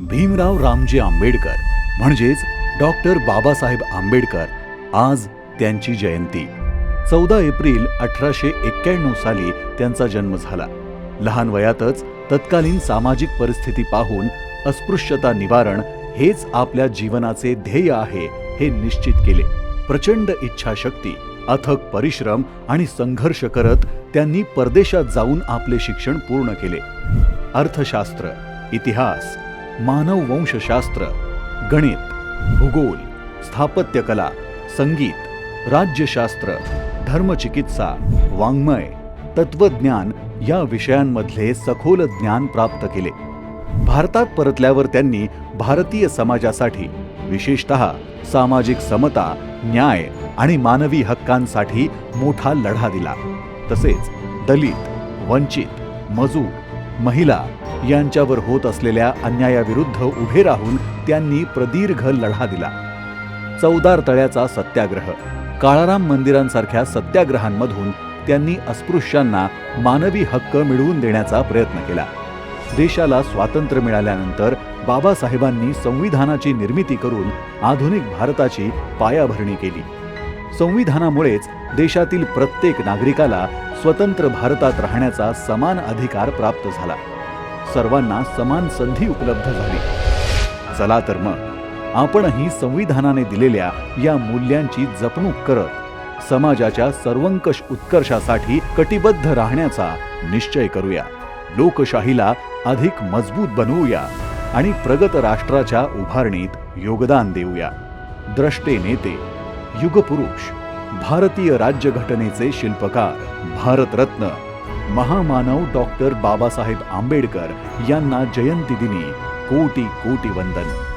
भीमराव रामजी आंबेडकर म्हणजेच डॉक्टर बाबासाहेब आंबेडकर आज त्यांची जयंती. चौदा एप्रिल अठराशे एक्क्याण्णव साली त्यांचा जन्म झाला. लहान वयातच तत्कालीन सामाजिक परिस्थिती पाहून अस्पृश्यता निवारण हेच आपल्या जीवनाचे ध्येय आहे हे निश्चित केले. प्रचंड इच्छाशक्ती अथक परिश्रम आणि संघर्ष करत त्यांनी परदेशात जाऊन आपले शिक्षण पूर्ण केले. अर्थशास्त्र इतिहास मानववंशशास्त्र गणित भूगोल स्थापत्यकला संगीत राज्यशास्त्र धर्मचिकित्सा वाङ्मय तत्वज्ञान या विषयांमधले सखोल ज्ञान प्राप्त केले. भारतात परतल्यावर त्यांनी भारतीय समाजासाठी विशेषतः सामाजिक समता न्याय आणि मानवी हक्कांसाठी मोठा लढा दिला. तसेच दलित वंचित मजूर महिला यांच्यावर होत असलेल्या अन्यायाविरुद्ध उभे राहून त्यांनी प्रदीर्घ लढा दिला. चौदार तळ्याचा सत्याग्रह काळाराम मंदिरांसारख्या सत्याग्रहांमधून त्यांनी अस्पृश्यांना मानवी हक्क मिळवून देण्याचा प्रयत्न केला. देशाला स्वातंत्र्य मिळाल्यानंतर बाबासाहेबांनी संविधानाची निर्मिती करून आधुनिक भारताची पायाभरणी केली. संविधानामुळेच देशातील प्रत्येक नागरिकाला स्वतंत्र भारतात राहण्याचा समान अधिकार प्राप्त झाला. सर्वांना समान संधी उपलब्ध झाली. चला तर मग आपणही संविधानाने दिलेल्या या मूल्यांची जपणूक करत समाजाच्या सर्वंकष उत्कर्षासाठी कटिबद्ध राहण्याचा निश्चय करूया. लोकशाहीला अधिक मजबूत बनवूया आणि प्रगत राष्ट्राच्या उभारणीत योगदान देऊया. द्रष्टे नेते युगपुरुष भारतीय राज्यघटनेचे शिल्पकार भारतरत्न महामानव डॉक्टर बाबासाहेब आंबेडकर यांना जयंतीदिनी कोटी कोटी वंदन.